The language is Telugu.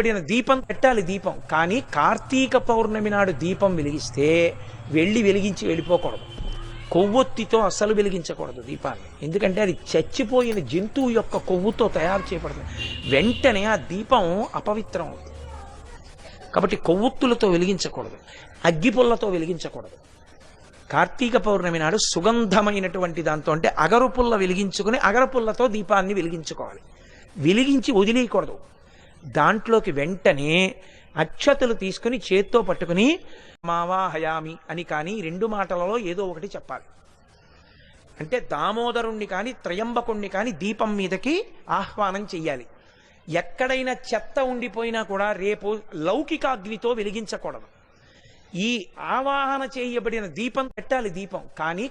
వెలిగించబడిన దీపం పెట్టాలి దీపం. కానీ కార్తీక పౌర్ణమి నాడు దీపం వెలిగిస్తే వెళ్ళి వెలిగించి వెళ్ళిపోకూడదు. కొవ్వొత్తితో అస్సలు వెలిగించకూడదు దీపాన్ని. ఎందుకంటే అది చచ్చిపోయిన జంతువు యొక్క కొవ్వుతో తయారు చేయబడుతుంది. వెంటనే ఆ దీపం అపవిత్రం అవుతుంది. కాబట్టి కొవ్వొత్తులతో వెలిగించకూడదు. అగ్గిపుల్లతో వెలిగించకూడదు. కార్తీక పౌర్ణమి నాడు సుగంధమైనటువంటి దాంతో అంటే అగరుపుల్ల వెలిగించుకుని అగరపుల్లతో దీపాన్ని వెలిగించుకోవాలి. వెలిగించి వదిలేయకూడదు. దాంట్లోకి వెంటనే అక్షతలు తీసుకుని చేత్తో పట్టుకుని మావా హయామి అని కానీ రెండు మాటలలో ఏదో ఒకటి చెప్పాలి. అంటే దామోదరుణ్ణి కానీ త్రయంబకుణ్ణి కానీ దీపం మీదకి ఆహ్వానం చెయ్యాలి. ఎక్కడైనా చెత్త ఉండిపోయినా కూడా రేపు లౌకికాగ్నితో వెలిగించకూడదు. ఈ ఆవాహన చేయబడిన దీపం పెట్టాలి దీపం కానీ